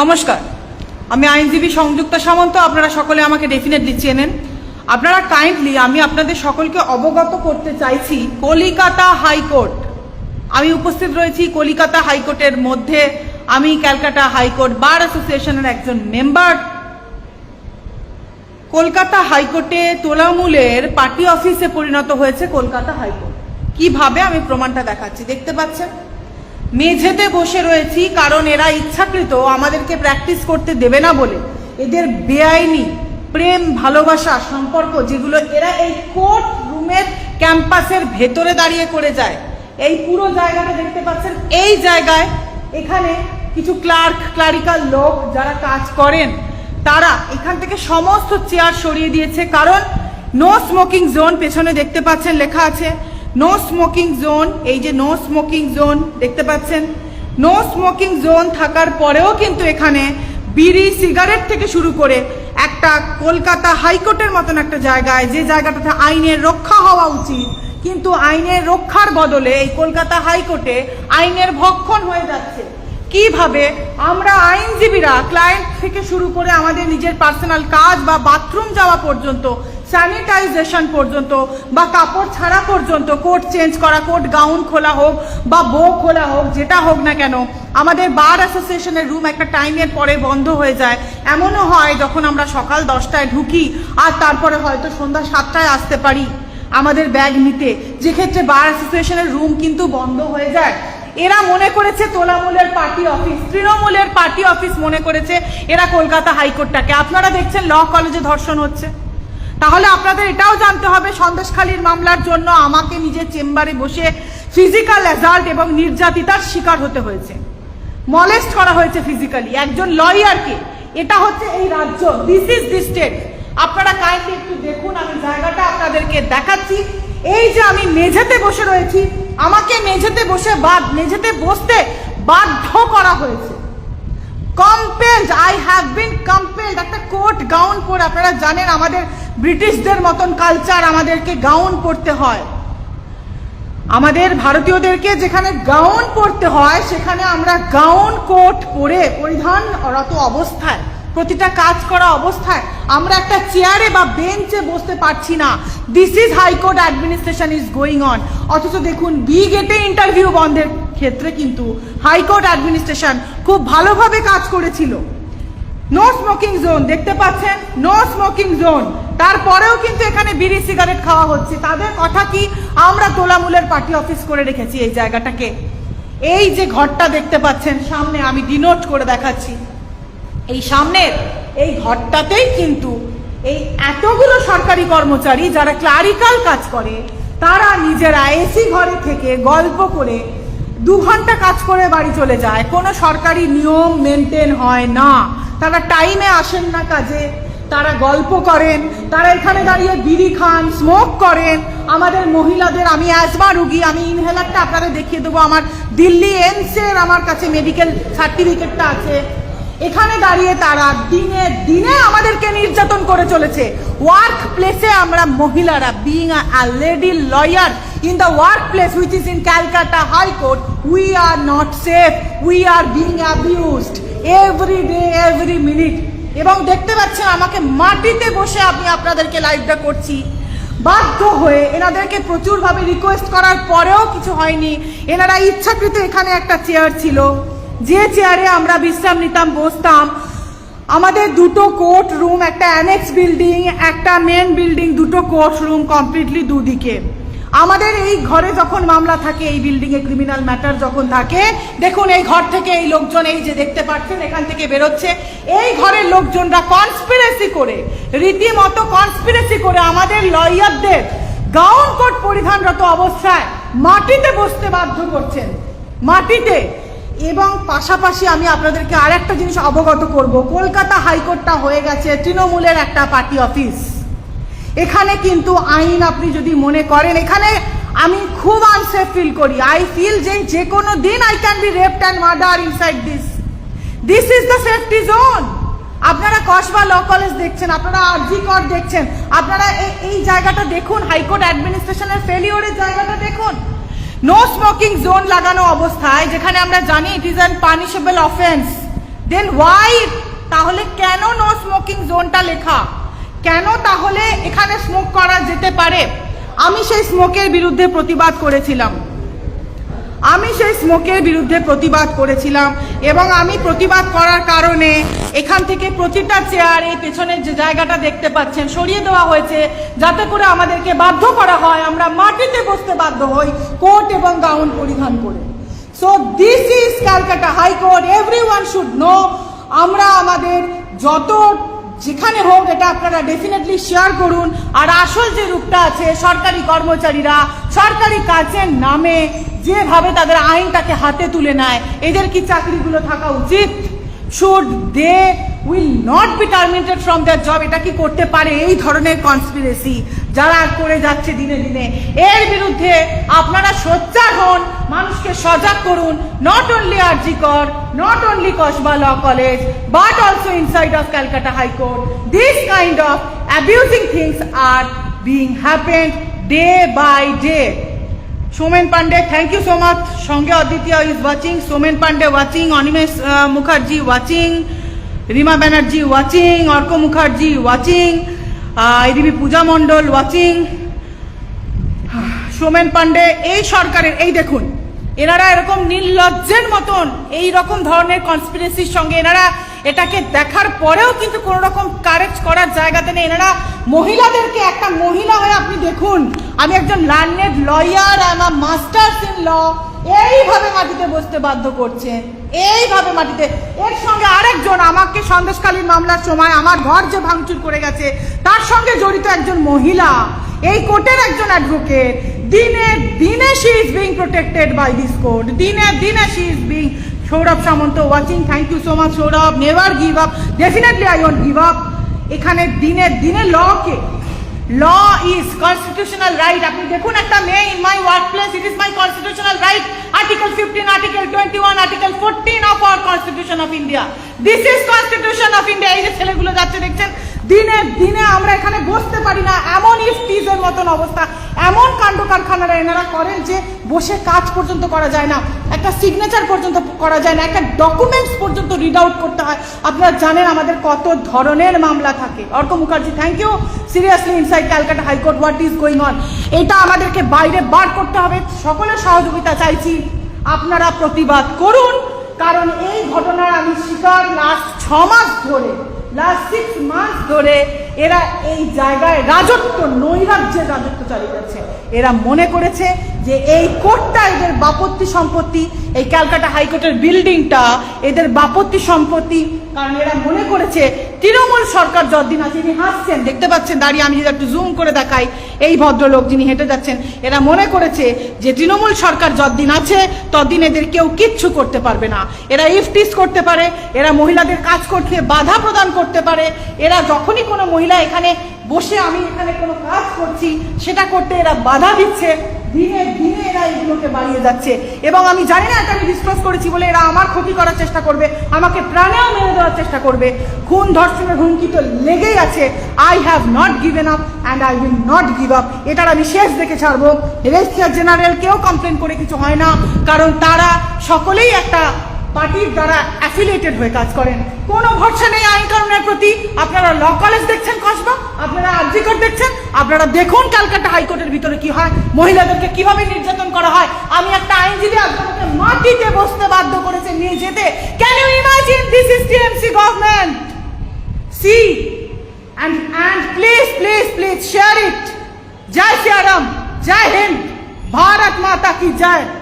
নমস্কার। আমি আইনজীবী সংযুক্ত সামন্ত, আপনারা সকলে আমাকে ডেফিনেটলি চেনেন। আপনারা কাইন্ডলি আমি আপনাদের সকলকে অবগত করতে চাইছি কলিকাতা হাইকোর্ট আমি উপস্থিত রয়েছি কলিকাতা হাইকোর্টের মধ্যে। আমি ক্যালকাটা হাইকোর্ট বার অ্যাসোসিয়েশনের একজন মেম্বার কলকাতা হাইকোর্টে তোলামূলের পার্টি অফিসে পরিণত হয়েছে কলকাতা হাইকোর্ট কীভাবে? আমি প্রমাণটা দেখাচ্ছি। দেখতে পাচ্ছেন? মেঝেতে বসে রয়েছি, কারণ এরা ইচ্ছাকৃত, আমাদেরকে প্র্যাকটিস করতে দেবে না বলে। এদের বেআইনি প্রেম, ভালোবাসা, সম্পর্ক, যেগুলো এরা এই কোর্ট রুমের ক্যাম্পাসের ভেতরে দাঁড়িয়ে করে যায়। এই পুরো জায়গাটা দেখতে পাচ্ছেন, এই জায়গায় এখানে কিছু ক্লার্ক ক্লারিক্যাল লোক যারা কাজ করেন, তারা এখান থেকে সমস্ত চেয়ার সরিয়ে দিয়েছে, কারণ নো স্মোকিং জোন পেছনে দেখতে পাচ্ছেন, লেখা আছে নো স্মোকিং জোন এই যে নো স্মোকিং জোন দেখতে পাচ্ছেন? নো স্মোকিং জোন থাকার পরেও কিন্তু এখানে বিড়ি, সিগারেট থেকে শুরু করে একটা কলকাতা হাইকোর্টের মতন একটা জায়গায়, যে জায়গাটাতে আইনের রক্ষা হওয়া উচিত, কিন্তু আইনের রক্ষার বদলে এই কলকাতা হাইকোর্টে আইনের ভক্ষণ হয়ে যাচ্ছে। কীভাবে আমরা আইনজীবীরা ক্লায়েন্ট থেকে শুরু করে আমাদের নিজের পার্সোনাল কাজ বা বাথরুম যাওয়া পর্যন্ত স্যানিটাইজেশন পর্যন্ত বা কাপড় ছাড়া পর্যন্ত কোট চেঞ্জ করা কোট গাউন খোলা হোক বা বো খোলা হোক, যেটা হোক না কেন, আমাদের বার অ্যাসোসিয়েশনের রুম একটা টাইমের পরে বন্ধ হয়ে যায়। এমনও হয় যখন আমরা সকাল দশটায় ঢুকি আর তারপরে হয়তো সন্ধ্যা সাতটায় আসতে পারি আমাদের ব্যাগ নিতে। যেক্ষেত্রে বার অ্যাসোসিয়েশনের রুম কিন্তু বন্ধ হয়ে যায়। এরা মনে করেছে তোলামূলের পার্টি অফিস, তৃণমূলের পার্টি অফিস মনে করেছে এরা কলকাতা হাইকোর্টটাকে। আপনারা দেখছেন ল কলেজে ধর্ষণ হচ্ছে। তাহলে আপনাদের এটাও জানতে হবে, সন্দেশখালীর মামলার জন্য আমাকে নিজের চেম্বারে বসে ফিজিক্যাল অ্যাজাল্ট এবং নির্যাতিতার শিকার হতে হয়েছে। মলেস্ট করা হয়েছে ফিজিক্যালি একজন লয়ারকে এটা হচ্ছে এই রাজ্য। দিস ইজ দি স্টেট আপনারা কাইন্ডলি একটু দেখুন, আমি জায়গাটা আপনাদেরকে দেখাচ্ছি। এই যে আমি মেঝেতে বসে রয়েছি, আমাকে মেঝেতে বসে বাদ, মেঝেতে বসতে বাধ্য করা হয়েছে। Compelled I have been compelled পরে আপনারা জানেন আমাদের ব্রিটিশদের মতন কালচার আমাদেরকে গাউন পরতে হয়। আমাদের ভারতীয়দেরকে যেখানে গাউন পরতে হয়, সেখানে আমরা গাউন কোট পরে পরিধানরত অবস্থায়, প্রতিটা কাজ করা অবস্থায়। আমরা একটা চেয়ারে বা বেঞ্চে বসতে পারছি না। This is high court administration is going on অথচ দেখুন বি গেটে ইন্টারভিউ বন্ধের ক্ষেত্রে কিন্তু হাইকোর্ট অ্যাডমিনিস্ট্রেশন খুব ভালোভাবে কাজ করেছিল। নো স্মোকিং জোন দেখতে পাচ্ছেন? নো স্মোকিং জোন তারপরেও কিন্তু এখানে বিড়ি সিগারেট খাওয়া হচ্ছে। তাদের কথা কি? আমরা তোলামূলের পার্টি অফিস করে রেখেছি এই জায়গাটাকে। এই যে ঘরটা দেখতে পাচ্ছেন, সামনে আমি ডিনোট করে দেখাচ্ছি। এই সামনের, এই ঘরটাতেই কিন্তু এই এতগুলো সরকারি কর্মচারী যারা ক্লারিক্যাল কাজ করে, তারা নিজেরা এসি ঘরে থেকে গল্প করে দু ঘণ্টা কাজ করে বাড়ি চলে যায়। কোনো সরকারি নিয়ম মেনটেন হয় না। তারা টাইমে আসেন না কাজে, তারা গল্প করেন, তারা এখানে দাঁড়িয়ে বিড়ি খান স্মোক করেন। আমাদের মহিলাদের, আমি অ্যাজমা রুগী, আমি ইনহেলারটা আপনাদের দেখিয়ে দেবো। আমার দিল্লি এমসের আমার কাছে মেডিকেল সার্টিফিকেটটা আছে। এখানে দাঁড়িয়ে তারা দিনে দিনে আমাদেরকে নির্যাতন করে চলেছে। ওয়ার্ক প্লেসে আমরা মহিলারা being a lady lawyer in the work place which is in Calcutta high court we are not safe we are being abused every day every minute এবং দেখতে পাচ্ছেন, আমাকে মাটিতে বসে আমি আপনাদেরকে লাইভটা করছি। বাধ্য হয়ে এনাদেরকে প্রচুরভাবে রিকোয়েস্ট করার পরেও কিছু হয়নি। এনারা ইচ্ছাকৃত এখানে একটা চেয়ার ছিল। যে চেয়ারে আমরা বিশ্রাম নিতাম, বসতাম। আমাদের দুটো কোর্ট রুম একটা অ্যানেক্স বিল্ডিং একটা মেন বিল্ডিং দুটো কোর্ট রুম কমপ্লিটলি দুদিকে। আমাদের এই ঘরে যখন মামলা থাকে, এই বিল্ডিং এ ক্রিমিনাল ম্যাটার যখন থাকে, দেখুন এই ঘর থেকে এই লোকজন এই যে দেখতে পাচ্ছেন, এখান থেকে বেরোচ্ছে। এই ঘরের লোকজনরা কনস্পিরেসি করে, রীতিমতো কনস্পিরেসি করে আমাদের লয়ারদের গাউন কোট পরিধানরত অবস্থায় মাটিতে বসতে বাধ্য করছেন। মাটিতে। এবং পাশাপাশি আমি আপনাদেরকে আর একটা জিনিস অবগত করব। কলকাতা হাইকোর্টটা হয়ে গেছে, তৃণমূলের একটা পার্টি অফিস এখানে কিন্তু আইন আপনি যদি মনে করেন, এখানে আমি খুব আনসেফ ফিল করি। আই ফিল যে যে কোনো দিন I can be raped and murder inside this this is the safety zone আপনারা কসবা ল কলেজ দেখছেন, আপনারা আরজি কর দেখছেন, আপনারা এই- জায়গাটা দেখুন হাইকোর্ট অ্যাডমিনিস্ট্রেশনের ফেলিওরের জায়গাটা দেখুন। নো স্মোকিং জোন লাগানো অবস্থায়, যেখানে আমরা জানি it is an punishable offence then why তাহলে কেন নো স্মোকিং জোনটা লেখা? কেন তাহলে এখানে স্মোক করা যেতে পারে? আমি সেই স্মোকের বিরুদ্ধে প্রতিবাদ করেছিলাম। আমি সেই স্মোকের বিরুদ্ধে প্রতিবাদ করেছিলাম এবং আমি প্রতিবাদ করার কারণে এখান থেকে প্রতিটা চেয়ার এই পেছনের যে জায়গাটা দেখতে পাচ্ছেন, সরিয়ে দেওয়া হয়েছে যাতে করে আমাদেরকে বাধ্য করা হয়, আমরা মাটিতে বসতে বাধ্য হই কোট এবং গাউন পরিধান করে। So this is Calcutta high court everyone should know আমরা আমাদের যত যেখানে হোক এটা আপনারা ডেফিনেটলি শেয়ার করুন। আর আসল যে রূপটা আছে, সরকারি কর্মচারীরা সরকারি কাজের নামে যেভাবে তাদের আইনটাকে হাতে তুলে নেয়, এদের কি চাকরিগুলো থাকা উচিত? Should they will not be terminated from their job এটা কি করতে পারে? এই ধরনের কনস্পিরেসি যারা করে যাচ্ছে দিনে দিনে, এর বিরুদ্ধে আপনারা সোচ্চার হন, মানুষকে সজাগ করুন। Not only RG Kar not only Kasba law college but also inside of Calcutta high court this kind of abusing things are being happened day by day Somen Pande thank you so much সঙ্গে অদ্বিতীয় is watching Somen Pande watching Animesh Mukherjee watching Rima Banerjee watching Arka Mukherjee watching এদিবি Puja Mondal watching Somen Pande এই সরকারের, এই দেখুন, এনারা এরকম নির্লজ্জের মতন এই রকম ধরনের কনস্পিরেসির সঙ্গে এনারা এটাকে দেখার পরেও কিন্তু কোনো রকম কারেক্ট করার জায়গাতে নেই। এনারা মহিলাদেরকে, একটা মহিলা হয়ে আপনি দেখুন, আমি একজন learned lawyer I masters in law এইভাবে মাটিতে বসতে বাধ্য করছেন এইভাবে মাটিতে। এর সঙ্গে আরেকজন আমাকে সন্দেশকালীন মামলার সময় আমার ঘর যে ভাঙচুর করে গেছে, তার সঙ্গে জড়িত একজন মহিলা। এই কোর্টের একজন অ্যাডভোকেট দিনে দিনে she is being protected by this court দিনে দিনে she is being Sourav Samanta watching thank you so much Sourav. Never give up definitely I want give up এখানে দিনে দিনে লকে ল ইজ কনস্টিটিউশনাল রাইট আপনি দেখুন একটা মেয়ে in my work place it is my constitutional right fifteen article twenty one article fourteen of our constitution of India this is constitution of India এই যে ছেলেগুলো যাচ্ছে, দেখছেন? দিনে দিনে আমরা এখানে বসতে পারি না। এমন ইফটিজের মতন অবস্থা। এমন কাণ্ড কারখানারা এনারা করেন যে বসে কাজ পর্যন্ত করা যায় না। একটা সিগনেচার পর্যন্ত করা যায় না। একটা ডকুমেন্টস পর্যন্ত রিড আউট করতে হয়। আপনারা জানেন আমাদের কত ধরনের মামলা থাকে। Arka Mukherjee thank you seriously inside Calcutta high court what is going on এটা আমাদেরকে বাইরে বার করতে হবে। সকলের সহযোগিতা চাইছি। আপনারা প্রতিবাদ করুন, কারণ এই ঘটনার আমি শিকার লাস্ট ছ মাস ধরে লাস্ট সিক্স মাস ধরে এরা এই জায়গায় রাজত্ব, নৈরাজ্যের রাজত্ব চালিয়ে যাচ্ছে। এরা মনে করেছে যে এই কোর্টটা, এদের বাপত্তি সম্পত্তি, এই ক্যালকাটা হাইকোর্টের বিল্ডিংটা এদের বাপত্তি সম্পত্তি, কারণ এরা মনে করেছে তৃণমূল সরকার যতদিন আছে ইনি হাসছেন। দেখতে পাচ্ছেন, দাঁড়িয়ে আমি যদি একটু জুম করে দেখাই, এই ভদ্রলোক যিনি হেঁটে যাচ্ছেন, এরা মনে করেছে যে তৃণমূল সরকার যতদিন আছে, ততদিন এদের কেউ কিচ্ছু করতে পারবে না। এরা ইফটিস করতে পারে, এরা মহিলাদের কাজ করতে, বাধা প্রদান করতে পারে। এরা যখনই কোনো মহিলা এখানে বসে আমি এখানে কোনো কাজ করছি, সেটা করতে এরা বাধা দিচ্ছে। দিনে দিনে এরা এগুলোকে বাড়িয়ে যাচ্ছে। এবং আমি জানি না এটা আমি ডিসকাস করেছি বলে এরা আমার ক্ষতি করার চেষ্টা করবে, আমাকে প্রাণেও মেরে দেওয়ার চেষ্টা করবে। খুন, ধর্ষণের হুমকি তো লেগেই আছে। I have not given up and I will not give up এটার আমি শেষ দেখে ছাড়বো। রেজিস্ট্রার জেনারেল কেউ কমপ্লেন করে কিছু হয় না, কারণ তারা সকলেই একটা পার্টির দ্বারা অ্যাফিলিয়েটেড হয়ে কাজ করেন কোনো ভরসা নেই আইন কানুনের প্রতি আপনারা ল কলেজ দেখছেন কসবা আপনারা আর্জিকর দেখছেন আপনারা দেখুন ক্যালকাটা হাইকোর্টের ভিতরে কি হয় মহিলাদেরকে কিভাবে নির্যাতন করা হয় আমি একটা আইনজীবী আপনাকে মাটিতে বসতে বাধ্য করেছে নিয়ে যেতে can you imagine this is TMC government see and and please please please share it জয় শ্রী রাম জয় হিন্দ भारत माता की जय